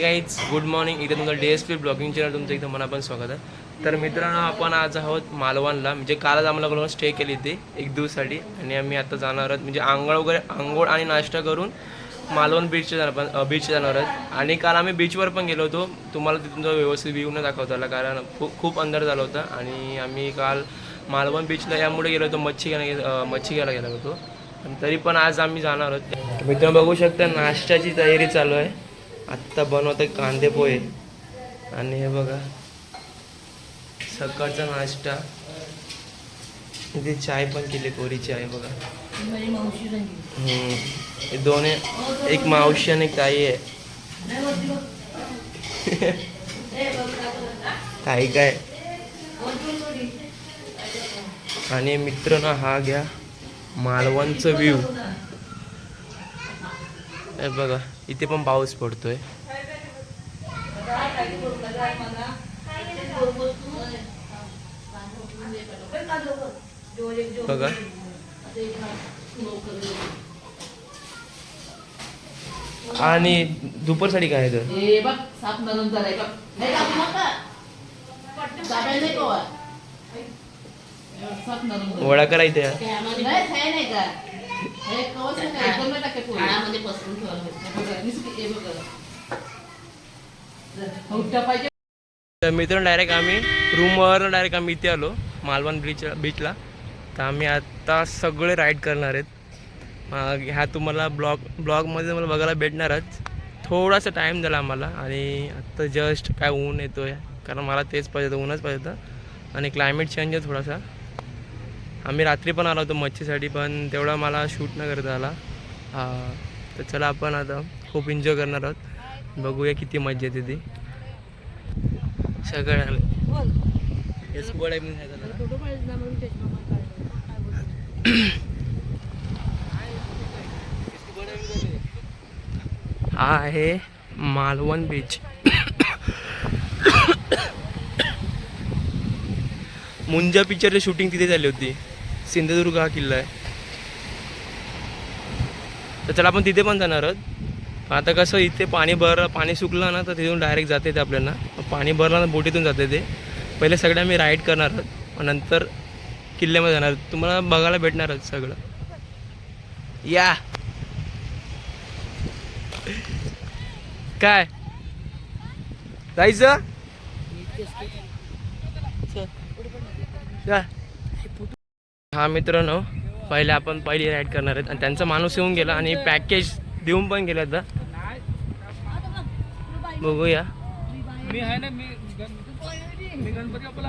Guys good morning इथे तुमचं D S P blogging channel तुमचं इथं मनापासून स्वागत आहे. तर मित्रांनो आपण आज आहोत मालवणला. म्हणजे कालच आम्हाला स्टे केली होती एक दिवसासाठी. आणि आम्ही आता जाणार आहोत म्हणजे आंघोळ वगैरे आंघोळ आणि नाश्ता करून मालवण बीचचे जाणार पण बीच जाणार आहोत. आणि काल आम्ही बीचवर पण गेलो होतो. तुम्हाला तिथून व्यवस्थित व्ह्यू न दाखवता आला कारण खूप खूप अंधार झाला होता. आणि आम्ही काल मालवण बीचला यामुळे गेलो होतो मच्छी घ्यायला मच्छी घ्यायला गेलो होतो. तरी पण आज आम्ही जाणार आहोत. मित्रांनो बघू शकता नाश्त्याची तयारी चालू आहे. आत्ता बनवते कांदे पोहे. आणि हे बघा सकाळचा नाश्ता. इथे चाय पण केली कोरी चाय बघा. हम्म. हे दोन आहे. एक मावशी आणि ताई आहे. ताई काय? आणि मित्र ना हा घ्या. मालवणचं व्ह्यू हे बघा. इथे पण पाऊस पडतोय. बघा. आणि दुपारसाठी काय आहे तर. वडा करायचा नाही पसरून ठेवायला तर मित्रांनो डायरेक्ट आम्ही रूमवर डायरेक्ट आम्ही इथे आलो मालवण बीच बीचला तर आम्ही आता सगळे राईड करणार आहेत. मग ह्या तुम्हाला ब्लॉग ब्लॉगमध्ये तुम्हाला बघायला भेटणारच. थोडासा टाईम झाला आम्हाला आणि आत्ता जस्ट काय ऊन येतो आहे कारण मला तेच पाहिजे होतं ऊनच पाहिजे होतं. आणि क्लायमेट चेंज आहे थोडासा. आम्ही रात्री पण आलो होतो मच्छीसाठी पण तेवढा मला शूट न करता आला. तर चला आपण आता खूप एन्जॉय करणार आहोत. बघूया किती मजा येते ती. सगळं. हा आहे मालवण बीच मुंजा पिक्चरची शूटिंग तिथे झाली होती. सिंधुदुर्ग हा किल्ला आहे. तर चला आपण तिथे पण जाणार आहोत. आता कसं इथे पाणी भर पाणी सुकलं ना तर तिथून डायरेक्ट जाते ते आपल्याला. पाणी भरलं ना बोटीतून जाते ते. पहिले सगळे आम्ही राईड करणार आहोत. नंतर किल्ल्यामध्ये जाणार. तुम्हाला बघायला भेटणारच सगळं. या. काय? जायचं. हा मित्रांनो पहिले आपण पहिली राईड करणार आहेत. आणि त्यांचा माणूस येऊन गेला आणि पॅकेज देऊन पण गेला आता. बघूया. मी आहे ना मी गण- मी गणपती बाप्पाला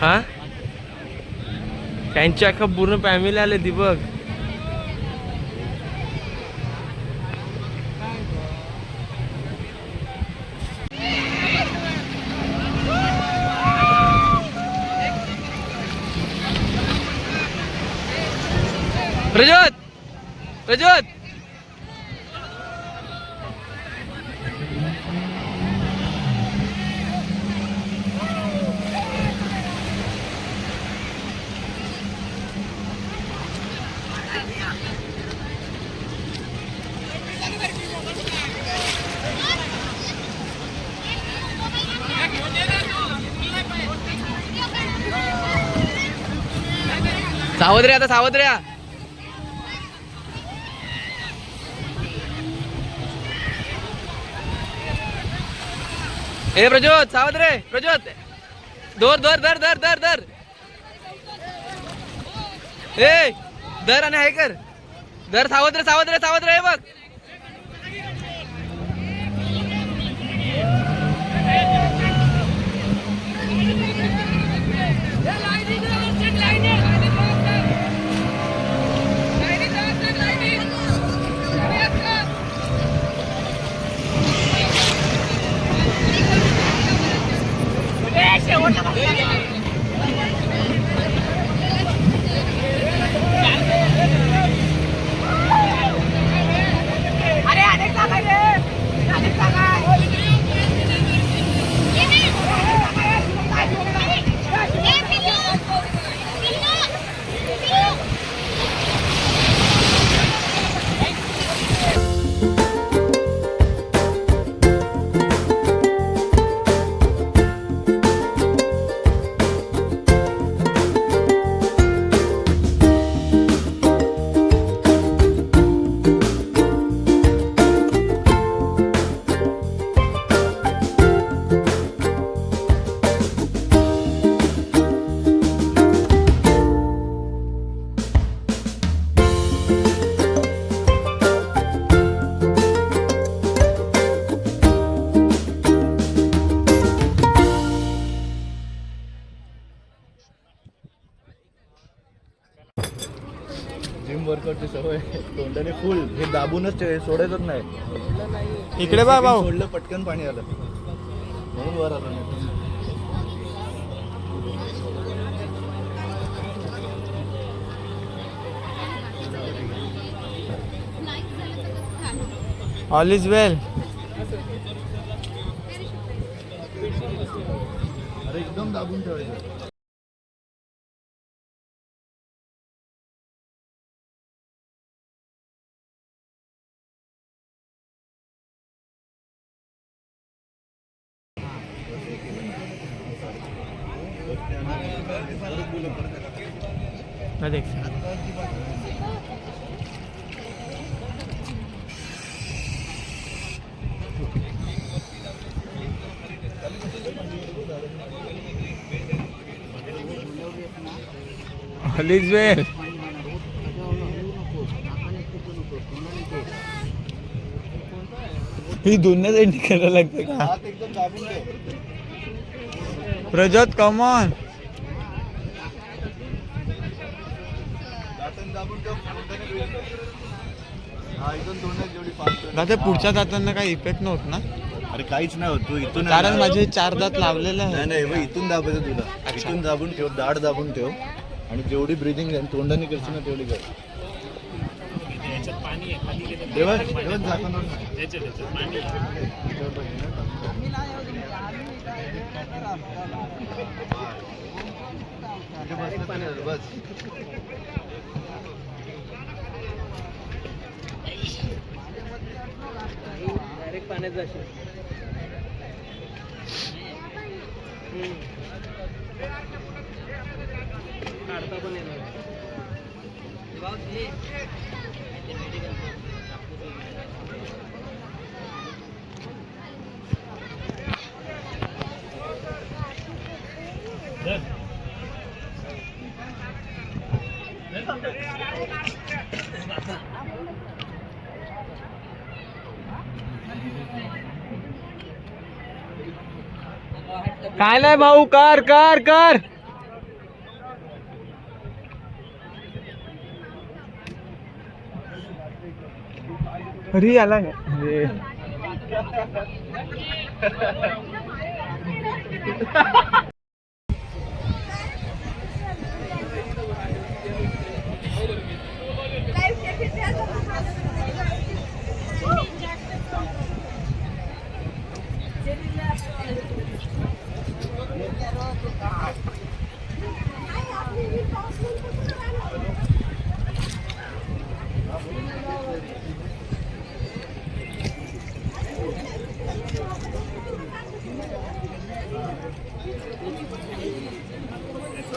हा? त्यांची अख्खा पूर्ण फॅमिली आले ती बघ. प्रज्योत! प्रज्योत! सावध आता सावध रे ए प्रज्योत सावध रे प्रज्योत. दोर धर धर धर धर धर. ए धर आणि हाय कर. धर सावध रे सावध रे सावध रे बघ. やったやった。दाबूनच ठेव, सोडायचंच नाही. इकडे बा भाऊ. सोडलं पटकन पाणी आलं. म्हणून वर आलं नाही. ऑल इज वेल अरे एकदम दाबून ठेवायचं. इज वेल ही दोन्ही साईडनी करायला लागते का? प्रजोत कमॉन दाबून. हा इथून जेवढी दादा पुढच्या दातांना काही इफेक्ट नव्हत ना? अरे काहीच नाही होत तू इथून कारण माझे चार दात लावलेले नाही आहे नाही बघ, इथून दाबायचं तुला. इथून दाबून ठेव दाढ दाबून ठेव. आणि जेवढी ब्रिदिंग तोंडाने करशील ना तेवढी कर. देवा देवा झाकण बस. Gracias. काय नाही भाऊ कर कर कर. अरे आला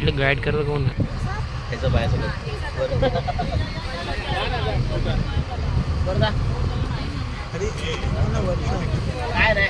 गाईड गाईड करतं कोण? त्याचं बायासोबत काय नाही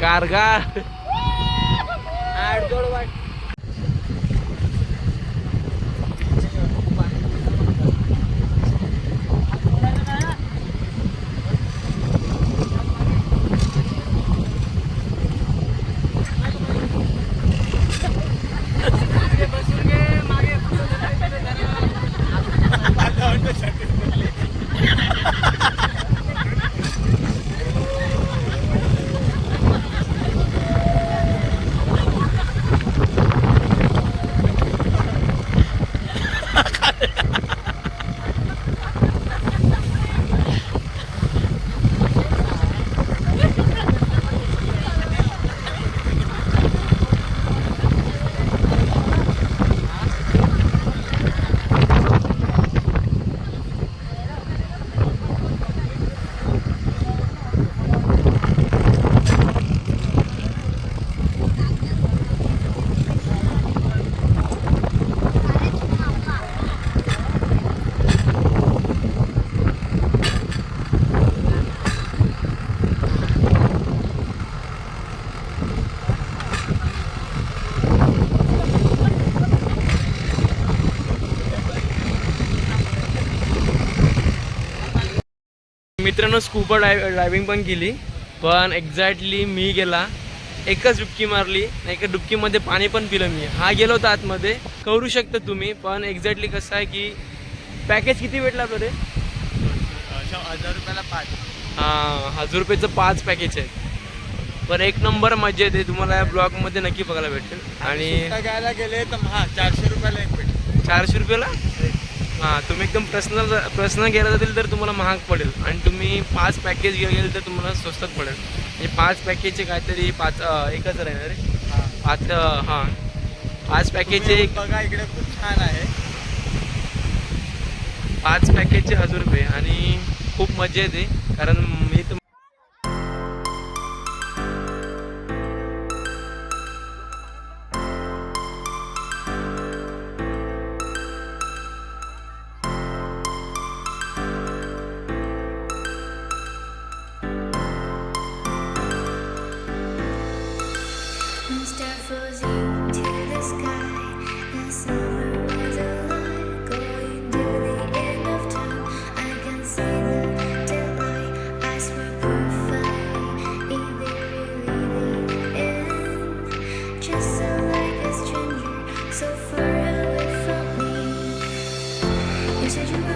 गारगार आडजोड वाट. मित्रांनो स्कूबा डाय ड्रायव्हिंग पण केली. पण एक्झॅक्टली मी गेला. एकच डुबकी मारली. एका डुबकीमध्ये पाणी पण पिलं मी. हा गेलो होता आतमध्ये. करू शकता तुम्ही पण एक्झॅक्टली कसं आहे की पॅकेज किती भेटलं आपलं रे? हजार रुपयाला पाच. हां हजार रुपयाचं पाच पॅकेज आहे पण एक नंबर मजा येते. तुम्हाला या ब्लॉगमध्ये नक्की बघायला भेटेल. आणि घ्यायला गेले तर हा चारशे रुपयाला एक भेटेल. चारशे रुपयाला? हां तुम्ही एकदम पर्सनल पर्सनल गेला जातील तर तुम्हाला महाग पडेल. आणि तुम्ही पाच पॅकेज घ्यायला गेले तर तुम्हाला स्वस्तात पडेल. म्हणजे पाच पॅकेजचे काहीतरी पाच एकच राहणार रे पाच हां. पाच पॅकेजचे एक बघा इकडे खूप छान आहे. पाच पॅकेजचे हजार रुपये. आणि खूप मजा येते कारण 结局